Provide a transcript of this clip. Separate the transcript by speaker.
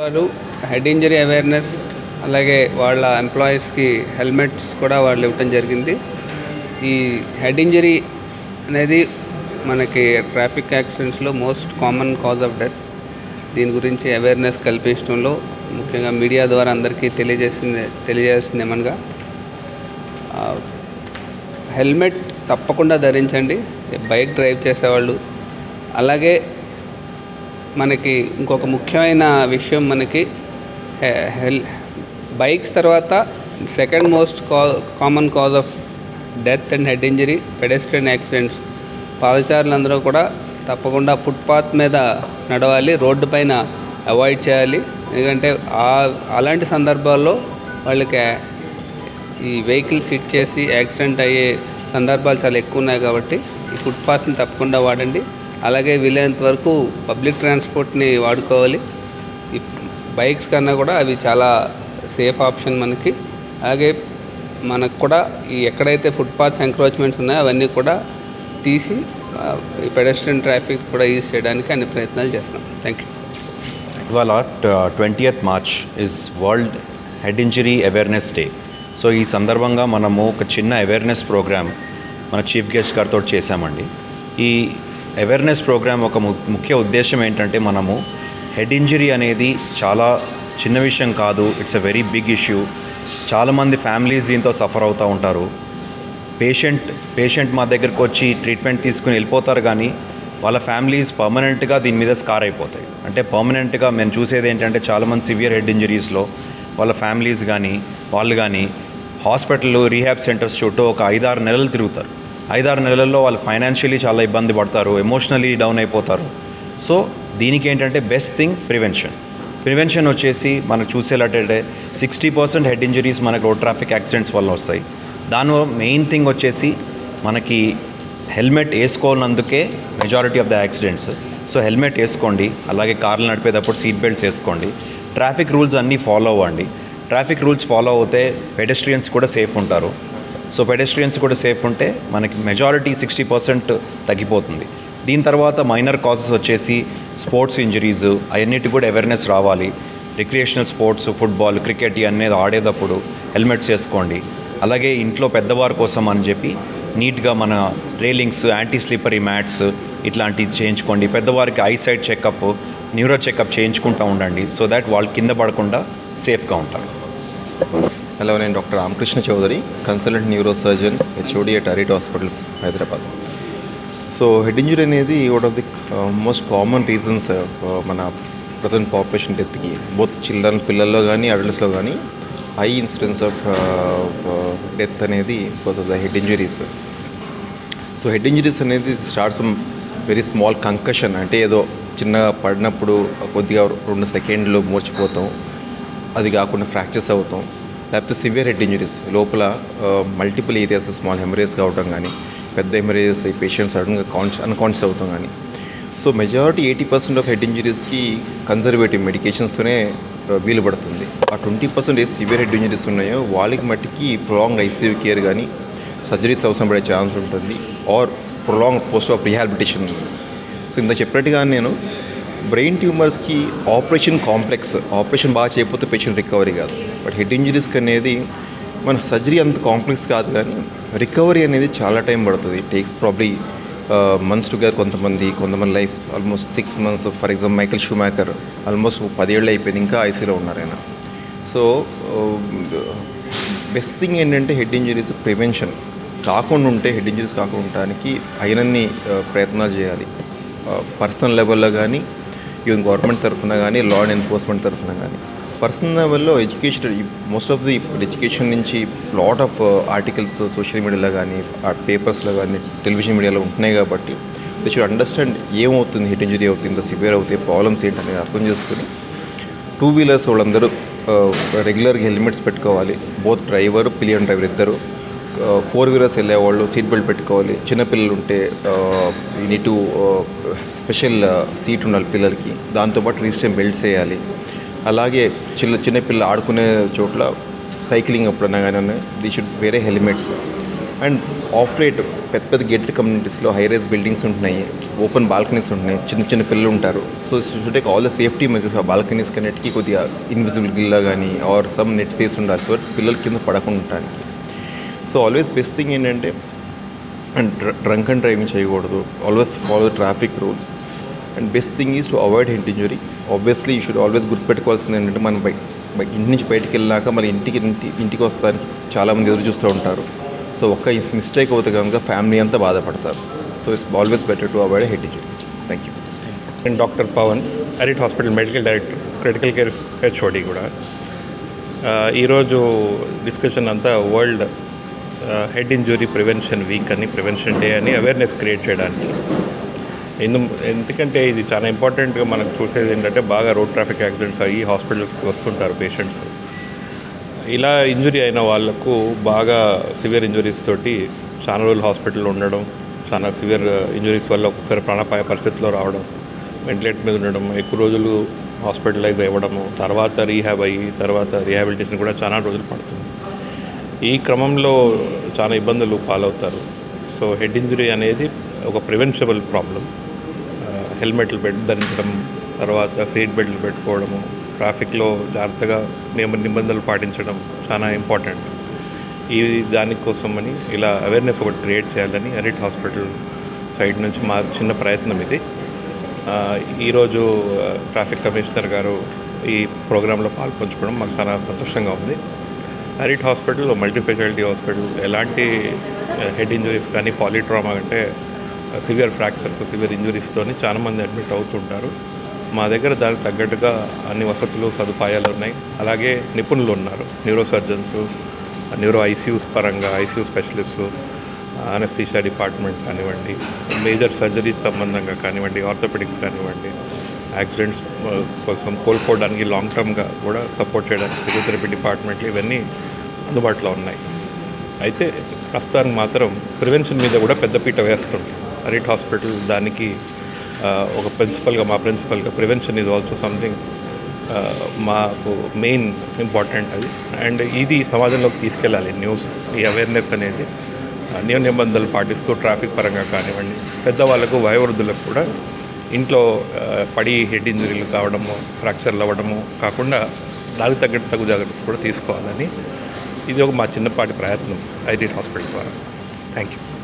Speaker 1: వాళ్ళు head injury awareness అలాగే వాళ్ళ ఎంప్లాయీస్కి హెల్మెట్స్ కూడా వాళ్ళు ఇవ్వటం జరిగింది. ఈ హెడ్ ఇంజరీ అనేది మనకి traffic యాక్సిడెంట్స్లో most common cause of death దీని గురించి అవేర్నెస్ కల్పించడంలో ముఖ్యంగా మీడియా ద్వారా అందరికీ తెలియజేసింది తెలియజేస్తుంది ఏమనగా హెల్మెట్ తప్పకుండా ధరించండి బైక్ డ్రైవ్ చేసేవాళ్ళు. అలాగే మనకి ఇంకొక ముఖ్యమైన విషయం మనకి హెల్ బైక్స్ తర్వాత సెకండ్ మోస్ట్ కా common cause of death and head injury pedestrian accidents. పాదచారులందరూ కూడా తప్పకుండా ఫుట్పాత్ మీద నడవాలి రోడ్డు పైన అవాయిడ్ చేయాలి. ఎందుకంటే ఆ అలాంటి సందర్భాల్లో వాళ్ళకి ఈ వెహికల్స్ హిట్ చేసి యాక్సిడెంట్ అయ్యే సందర్భాలు చాలా ఎక్కువ ఉన్నాయి కాబట్టి ఈ ఫుట్పాత్ని తప్పకుండా వాడండి. అలాగే వీలైనంత వరకు పబ్లిక్ ట్రాన్స్పోర్ట్ని వాడుకోవాలి. బైక్స్ కన్నా కూడా అవి చాలా సేఫ్ ఆప్షన్ మనకి. అలాగే మనకు కూడా ఈ ఎక్కడైతే ఫుట్పాత్స్ ఎంక్రోచ్మెంట్స్ ఉన్నాయో అవన్నీ కూడా తీసి ఈ పెడస్ట్రియన్ ట్రాఫిక్ కూడా ఈజ్ చేయడానికి అన్ని ప్రయత్నాలు చేస్తున్నాం. థ్యాంక్ యూ
Speaker 2: ఇవాళ twentieth March is world head injury awareness day. So ఈ సందర్భంగా మనము ఒక చిన్న అవేర్నెస్ ప్రోగ్రామ్ మన చీఫ్ గెస్ట్ గారితో చేశామండి. ఈ అవేర్నెస్ ప్రోగ్రామ్ ఒక ము- ముఖ్య ఉద్దేశం ఏంటంటే మనము హెడ్ ఇంజరీ అనేది చాలా చిన్న విషయం కాదు. It's a very big issue చాలామంది ఫ్యామిలీస్ దీంతో సఫర్ అవుతూ ఉంటారు. పేషెంట్ పేషెంట్ మా దగ్గరకు వచ్చి ట్రీట్మెంట్ తీసుకుని వెళ్ళిపోతారు కానీ వాళ్ళ ఫ్యామిలీస్ పర్మనెంట్గా దీని మీద స్కార్ అయిపోతాయి. అంటే పర్మనెంట్గా మేము చూసేది ఏంటంటే చాలామంది సివియర్ హెడ్ ఇంజరీస్లో వాళ్ళ ఫ్యామిలీస్ కానీ వాళ్ళు కానీ హాస్పిటల్ రీహాబ్ సెంటర్స్ చుట్టూ ఒక ఐదారు నెలలు తిరుగుతారు. ఐదారు నెలల్లో వాళ్ళు ఫైనాన్షియలీ చాలా ఇబ్బంది పడతారు ఎమోషనలీ డౌన్ అయిపోతారు. సో దీనికి ఏంటంటే బెస్ట్ థింగ్ ప్రివెన్షన్ ప్రివెన్షన్ వచ్చేసి మనం చూసేలాంటే సిక్స్టీ పర్సెంట్ హెడ్ ఇంజరీస్ మనకు రోడ్ ట్రాఫిక్ యాక్సిడెంట్స్ వల్ల వస్తాయి. దానివల్ల మెయిన్ థింగ్ వచ్చేసి మనకి helmet వేసుకోనందుకే majority of the accidents so helmet వేసుకోండి అలాగే కార్లు నడిపేటప్పుడు సీట్ బెల్ట్స్ వేసుకోండి. ట్రాఫిక్ రూల్స్ అన్నీ ఫాలో అవ్వండి. ట్రాఫిక్ రూల్స్ ఫాలో అవుతే పెడెస్ట్రియన్స్ కూడా సేఫ్ ఉంటారు. సో పెడెస్ట్రియన్స్ కూడా సేఫ్ ఉంటే మనకి మెజారిటీ సిక్స్టీ పర్సెంట్ తగ్గిపోతుంది. దీని తర్వాత మైనర్ కాజెస్ వచ్చేసి స్పోర్ట్స్ ఇంజరీస్ అవన్నిటి కూడా అవేర్నెస్ రావాలి. రిక్రియేషనల్ స్పోర్ట్స్ ఫుట్బాల్ క్రికెట్ అనేది ఆడేటప్పుడు హెల్మెట్స్ వేసుకోండి. అలాగే ఇంట్లో పెద్దవారి కోసం అని చెప్పి నీట్గా మన రేలింగ్స్ యాంటీ స్లిప్పరీ మ్యాట్స్ ఇట్లాంటివి చేయించుకోండి. పెద్దవారికి eye sight checkup neuro checkup చేయించుకుంటూ ఉండండి. సో దాట్ వాళ్ళు కింద పడకుండా సేఫ్గా ఉంటారు.
Speaker 3: హలో నేను doctor Ramakrishna Chowdary consultant neuro surgeon HOD at Arete hospitals Hyderabad. So head injury అనేది one of the most common reasons మన ప్రజెంట్ పాపులేషన్ డెత్కి బోత్ చిల్డ్రన్ పిల్లల్లో కానీ అడల్ట్స్లో కానీ హై ఇన్సిడెన్స్ ఆఫ్ డెత్ అనేది because of the head injuries so head injuries అనేది starts very small concussion అంటే ఏదో చిన్నగా పడినప్పుడు కొద్దిగా రెండు సెకండ్లు మూర్చిపోతాం. అది కాకుండా ఫ్రాక్చర్స్ అవుతాం. లేకపోతే సివియర్ హెడ్ ఇంజరీస్. లోపల మల్టిపుల్ ఏరియాస్ స్మాల్ హెమరేజ్ కావటం కానీ పెద్ద హెమరేజెస్ ఈ పేషెంట్స్ సడన్గా కాన్స్ అన్కాన్షియస్ అవుతాం కానీ so majority eighty percent of head ఇంజరీస్కి conservative మెడికేషన్స్తోనే వీలు పడుతుంది. ఆ ట్వంటీ పర్సెంట్ ఏ సివియర్ హెడ్ ఇంజరీస్ ఉన్నాయో వాళ్ళకి మట్టికి ప్రొలాంగ్ ఐసీయూ కేర్ కానీ సర్జరీస్ అవసరం పడే ఛాన్స్ ఉంటుంది or prolong post of rehabilitation so ఇంత చెప్పినట్టుగా నేను బ్రెయిన్ ట్యూమర్స్కి ఆపరేషన్ కాంప్లెక్స్ ఆపరేషన్ బాగా చేయకపోతే పేషెంట్ రికవరీ కాదు. బట్ హెడ్ ఇంజరీస్కి అనేది మన సర్జరీ అంత కాంప్లెక్స్ కాదు కానీ రికవరీ అనేది చాలా టైం పడుతుంది. టేక్స్ ప్రాబ్లీ మంత్స్ టుగెదర్ కొంతమంది కొంతమంది life almost six months for example Michael Schumacher almost పదేళ్ళు అయిపోయింది. ఇంకా ఐసీలో ఉన్నారు ఆయన. సో బెస్ట్ థింగ్ ఏంటంటే హెడ్ ఇంజరీస్ ప్రివెన్షన్. కాకుండా ఉంటే హెడ్ ఇంజరీస్ కాకుండా ఉండటానికి అయినన్ని ప్రయత్నాలు చేయాలి. పర్సనల్ లెవెల్లో కానీ ఈవెన్ గవర్నమెంట్ తరఫున కానీ లా అండ్ ఎన్ఫోర్స్మెంట్ తరఫున కానీ. పర్సనల్ లెవెల్లో education most of the education నుంచి లాట్ ఆఫ్ ఆర్టికల్స్ సోషల్ మీడియాలో కానీ uh, పేపర్స్లో కానీ టెలివిజన్ మీడియాలో ఉంటున్నాయి కాబట్టి దే షుడ్ అండర్స్టాండ్ ఏమవుతుంది హెడ్ ఇంజరీ అవుతుంది ఇంత సివియర్ అవుతాయి ప్రాబ్లమ్స్ ఏంటనేది అర్థం చేసుకుని టూ వీలర్స్ వాళ్ళందరూ uh, రెగ్యులర్గా హెల్మెట్స్ పెట్టుకోవాలి. బోత్ డ్రైవర్ పిలియన్ డ్రైవర్ ఇద్దరు. ఫోర్ వీలర్స్ వెళ్ళేవాళ్ళు సీట్ బెల్ట్ పెట్టుకోవాలి. చిన్నపిల్లలు ఉంటే నీటు టు స్పెషల్ సీట్ ఉండాలి పిల్లలకి. దాంతోపాటు రిజిస్టర్ బెల్ట్స్ వేయాలి. అలాగే చిన్న చిన్నపిల్లలు ఆడుకునే చోట్ల సైక్లింగ్ అప్పుడన్నా కానీ దీ షుడ్ వేరే హెల్మెట్స్ అండ్ ఆఫ్ రేట్ పెద్ద పెద్ద గేటెడ్ కమ్యూనిటీస్లో హై రైజ్ బిల్డింగ్స్ ఉంటున్నాయి. ఓపెన్ బాల్కనీస్ ఉంటున్నాయి. చిన్న చిన్న పిల్లలు ఉంటారు. So should take all the safety measures ఆ బాల్కనీస్ కన్నిటికి కొద్దిగా ఇన్విజిబుల్ గిల్లా కానీ ఆర్ సమ్ నెట్స్ వేసి ఉండాలి. సో పిల్లల కింద పడకుండా ఉండటానికి సో ఆల్వేస్ బెస్ట్ థింగ్ ఏంటంటే అండ్ డ్రంక్ అండ్ డ్రైవింగ్ చేయకూడదు. Always follow traffic rules and best thing is to avoid head injury obviously you should always గుర్తుపెట్టుకోవాల్సింది ఏంటంటే మనం బై బై ఇంటి నుంచి బయటికి వెళ్ళాక మన ఇంటికి ఇంటి ఇంటికి వస్తానికి చాలామంది ఎదురు చూస్తూ ఉంటారు. సో ఒక్క మిస్టేక్ అవుతే కనుక ఫ్యామిలీ అంతా బాధపడతారు. So it's always better to avoid head injury thank you
Speaker 4: నేను doctor Pavan Arete hospital medical director critical care HOD కూడా. ఈరోజు డిస్కషన్ అంతా world head injury prevention week అని ప్రివెన్షన్ డే అని అవేర్నెస్ క్రియేట్ చేయడానికి. ఎందు ఎందుకంటే ఇది చాలా ఇంపార్టెంట్గా మనం చూసేది ఏంటంటే బాగా రోడ్ ట్రాఫిక్ యాక్సిడెంట్స్ అయ్యి హాస్పిటల్స్కి వస్తుంటారు పేషెంట్స్ ఇలా ఇంజురీ అయిన వాళ్ళకు బాగా సివియర్ ఇంజురీస్ తోటి చాలా రోజులు హాస్పిటల్లో ఉండడం చాలా సివియర్ ఇంజురీస్ వల్ల ఒక్కొక్కసారి ప్రాణాపాయ పరిస్థితిలో రావడం వెంటిలేటర్ మీద ఉండడం ఎక్కువ రోజులు హాస్పిటలైజ్ అవ్వడము తర్వాత రీహాబ్ అయ్యి తర్వాత రీహాబిలిటేషన్ కూడా చాలా రోజులు పడుతుంది. ఈ క్రమంలో చాలా ఇబ్బందులు పాలవుతారు. సో హెడ్ ఇంజురీ అనేది ఒక ప్రివెన్షబుల్ ప్రాబ్లం. హెల్మెట్లు పెట్టి ధరించడం తర్వాత సీట్ బెల్ట్లు పెట్టుకోవడము ట్రాఫిక్లో జాగ్రత్తగా నియమ నిబంధనలు పాటించడం చాలా ఇంపార్టెంట్. ఈ దానికోసమని ఇలా అవేర్నెస్ ఒకటి క్రియేట్ చేయాలని అరిట్ హాస్పిటల్ సైడ్ నుంచి మా చిన్న ప్రయత్నం ఇది. ఈరోజు ట్రాఫిక్ కమిషనర్ గారు ఈ ప్రోగ్రాంలో పాల్పంచుకోవడం మాకు చాలా సంతోషంగా ఉంది. Arete hospital multi speciality hospital ఎలాంటి హెడ్ ఇంజరీస్ కానీ పాలిట్రామా అంటే సివియర్ ఫ్రాక్చర్స్ సివియర్ ఇంజురీస్తోని చాలామంది అడ్మిట్ అవుతుంటారు. మా దగ్గర దానికి తగ్గట్టుగా అన్ని వసతులు సదుపాయాలు ఉన్నాయి. అలాగే నిపుణులు ఉన్నారు. న్యూరో సర్జన్స్ న్యూరో ఐసీయూస్ పరంగా ఐసీయూ స్పెషలిస్టు అనస్థీషియా డిపార్ట్మెంట్ కానివ్వండి మేజర్ సర్జరీస్ సంబంధంగా కానివ్వండి ఆర్థోపెడిక్స్ కానివ్వండి యాక్సిడెంట్స్ కోసం కోల్పోవడానికి లాంగ్ టర్మ్గా కూడా సపోర్ట్ చేయడానికి ఫిజియోథెరపీ డిపార్ట్మెంట్లు ఇవన్నీ అందుబాటులో ఉన్నాయి. అయితే ప్రస్తుతానికి మాత్రం ప్రివెన్షన్ మీద కూడా పెద్దపీట వేస్తుంది అరిట్ హాస్పిటల్ దానికి ఒక ప్రిన్సిపల్గా మా ప్రిన్సిపల్గా ప్రివెన్షన్ ఇది ఆల్సో సంథింగ్ మాకు మెయిన్ ఇంపార్టెంట్ అది. అండ్ ఇది సమాజంలోకి తీసుకెళ్ళాలి న్యూస్ ఈ అవేర్నెస్ అనేది. ఆ, నియమ నిబంధనలు పాటిస్తూ ట్రాఫిక్ పరంగా కానివ్వండి పెద్దవాళ్ళకు వయోవృద్ధులకు కూడా ఇంట్లో పడి హెడ్ ఇంజరీలు కావడము ఫ్రాక్చర్లు అవ్వడము కాకుండా దానికి తగ్గట్టు తగు జాగ్రత్తలు కూడా తీసుకోవాలని ఇది ఒక మా చిన్నపాటి ప్రయత్నం ఐడిట్ హాస్పిటల్ ద్వారా. Thank you